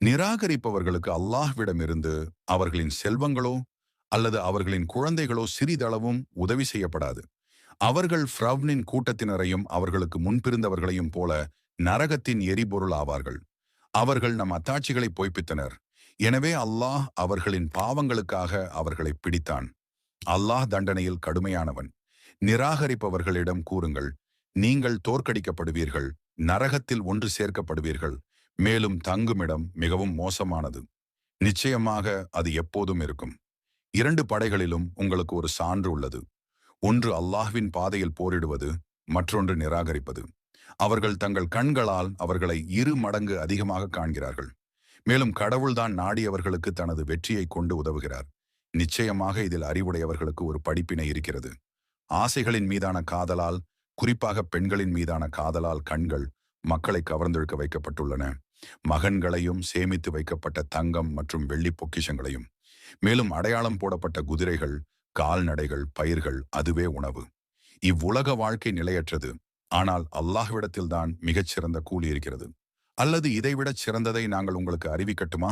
நிராகரிப்பவர்களுக்கு அல்லாஹ்விடமிருந்து அவர்களின் செல்வங்களோ அல்லது அவர்களின் குழந்தைகளோ சிறிதளவும் உதவி செய்யப்படாது. அவர்கள் ஃப்ரவ்னின் கூட்டத்தினரையும் அவர்களுக்கு முன்பிருந்தவர்களையும் போல நரகத்தின் எரிபொருள் ஆவார்கள். அவர்கள் நம் அத்தாட்சிகளை பொய்ப்பித்தனர். எனவே அல்லாஹ் அவர்களின் பாவங்களுக்காக அவர்களை பிடித்தான். அல்லாஹ் தண்டனையில் கடுமையானவன். நிராகரிப்பவர்களிடம் கூறுங்கள் நீங்கள் தோற்கடிக்கப்படுவீர்கள் நரகத்தில் ஒன்று சேர்க்கப்படுவீர்கள் மேலும் தங்குமிடம் மிகவும் மோசமானது. நிச்சயமாக அது எப்போதும் இருக்கும். இரண்டு படைகளிலும் உங்களுக்கு ஒரு சான்று உள்ளது. ஒன்று அல்லாஹ்வின் பாதையில் போரிடுவது மற்றொன்று நிராகரிப்பது. அவர்கள் தங்கள் கண்களால் அவர்களை இரு மடங்கு அதிகமாக காண்கிறார்கள். மேலும் கடவுள்தான் நாடியவர்களுக்கு தனது வெற்றியை கொண்டு உதவுகிறார். நிச்சயமாக இதில் அறிவுடையவர்களுக்கு ஒரு படிப்பினை இருக்கிறது. ஆசைகளின் மீதான காதலால் குறிப்பாக பெண்களின் மீதான காதலால் கண்கள் மக்களை கவர்ந்தெழுக்க வைக்கப்பட்டுள்ளன. மகன்களையும் சேமித்து வைக்கப்பட்ட தங்கம் மற்றும் வெள்ளி பொக்கிஷங்களையும். மேலும் அடையாளம் போடப்பட்ட குதிரைகள் கால்நடைகள் பயிர்கள் அதுவே உணவு. இவ்வுலக வாழ்க்கை நிலையற்றது. ஆனால் அல்லாஹ்விடத்தில்தான் மிகச்சிறந்த கூலி இருக்கிறது. அல்லது இதைவிடச் சிறந்ததை நாங்கள் உங்களுக்கு அறிவிக்கட்டுமா?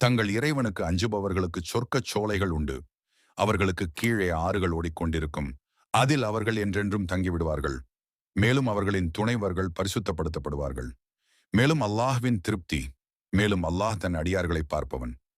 தங்கள் இறைவனுக்கு அஞ்சுபவர்களுக்கு சொர்க்கச் சோலைகள் உண்டு. அவர்களுக்கு கீழே ஆறுகள் ஓடிக்கொண்டிருக்கும். அதில் அவர்கள் என்றென்றும் தங்கிவிடுவார்கள். மேலும் அவர்களின் துணைவர்கள் பரிசுத்தப்படுத்தப்படுவார்கள். மேலும் அல்லாஹ்வின் திருப்தி மேலும் அல்லாஹ் தன் அடியார்களை பார்ப்பவன்.